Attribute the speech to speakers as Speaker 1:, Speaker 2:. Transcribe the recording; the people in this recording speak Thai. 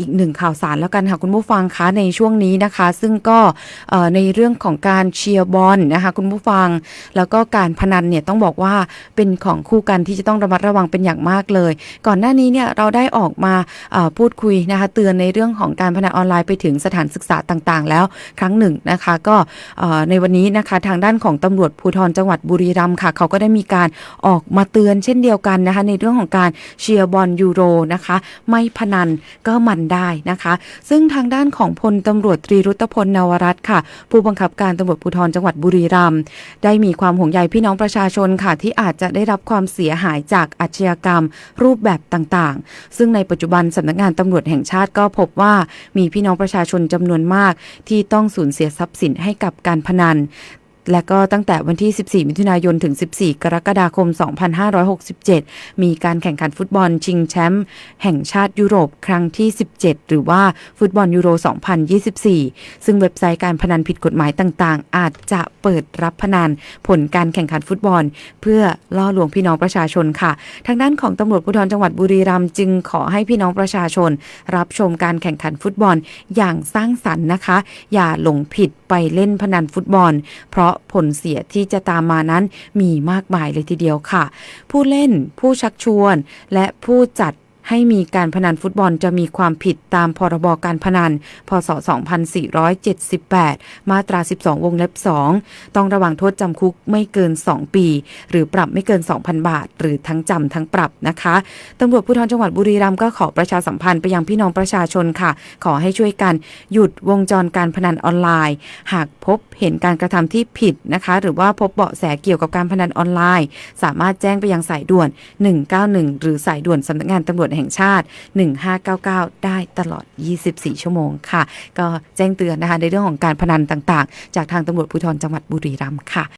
Speaker 1: อีกหนึ่งข่าวสารแล้วกันค่ะคุณผู้ฟังคะในช่วงนี้นะคะ ซึ่งก็ในเรื่องของการเชียร์บอลนะคะคุณผู้ฟัง แล้วก็การพนันเนี่ยต้องบอกว่าเป็นของคู่กันที่จะต้องระมัดระวังเป็นอย่างมากเลย ก่อนหน้านี้เนี่ยเราได้ออกมาพูดคุยนะคะเตือนในเรื่องของการพนันออนไลน์ไปถึงสถานศึกษาต่างๆ แล้วครั้งหนึ่งนะคะก็ในวันนี้นะคะทางด้านของตำรวจภูธรจังหวัดบุรีรัมย์ค่ะ เขาก็ได้มีการออกมาเตือนเช่นเดียวกันนะคะในเรื่องของการเชียร์บอลยูโรนะคะไม่พนันก็มันได้นะคะ ซึ่งทางด้านของพลตำรวจตรีรุตพลนวรัตน์ค่ะ ผู้บังคับการตำรวจภูธรจังหวัดบุรีรัมย์ได้มีความห่วงใยพี่น้องประชาชนค่ะ ที่อาจจะได้รับความเสียหายจากอาชญากรรม รูปแบบต่างๆ ซึ่งในปัจจุบันสำนักงานตำรวจแห่งชาติก็พบว่ามีพี่น้องประชาชนจำนวนมาก ที่ต้องสูญเสียทรัพย์สินให้กับการพนัน และก็ตั้งแต่วันที่ 14 มิถุนายน ถึง 14 กรกฎาคม 2567 มีการแข่งขันฟุตบอลชิงแชมป์แห่งชาติยุโรปครั้งที่ 17 หรือว่าฟุตบอลยูโร 2024 ซึ่งเว็บไซต์การพนันผิดกฎหมายต่างๆ อาจจะเปิดรับพนันผลการแข่งขันฟุตบอล เพื่อล่อลวงพี่น้องประชาชนค่ะ ทางด้านของตำรวจภูธรจังหวัดบุรีรัมย์จึงขอให้พี่น้องประชาชน รับชมการแข่งขันฟุตบอลอย่างสร้างสรรค์นะคะ อย่าหลงผิดไปเล่นพนันฟุตบอล เพราะผลเสียที่จะตามมานั้นมีมากมายเลยทีเดียวค่ะ ผู้เล่น ผู้ชักชวน และผู้จัด ให้มีการพนันฟุตบอลจะมีความผิดตามพรบการพนัน พศ 2478 มาตรา 12 วงเล็บ 2 ต้องระวังโทษจำคุกไม่เกิน 2 ปี หรือปรับไม่เกิน 2,000 บาท หรือทั้งจำทั้งปรับนะคะตำรวจภูธรจังหวัดบุรีรัมย์ก็ขอประชาสัมพันธ์ไปยังพี่น้องประชาชนค่ะ ขอให้ช่วยกันหยุดวงจรการพนันออนไลน์ หากพบเห็นการกระทำที่ผิดนะคะ หรือว่าพบเบาะแสเกี่ยวกับการพนันออนไลน์ สามารถแจ้งไปยังสายด่วน 191 หรือสายด่วนสำนักงานตำรวจแห่งชาติ 1599 ได้ตลอด 24 ชั่วโมงค่ะ ก็แจ้งเตือนนะคะในเรื่องของการพนันต่างๆ จากทางตำรวจภูธรจังหวัดบุรีรัมย์ค่ะ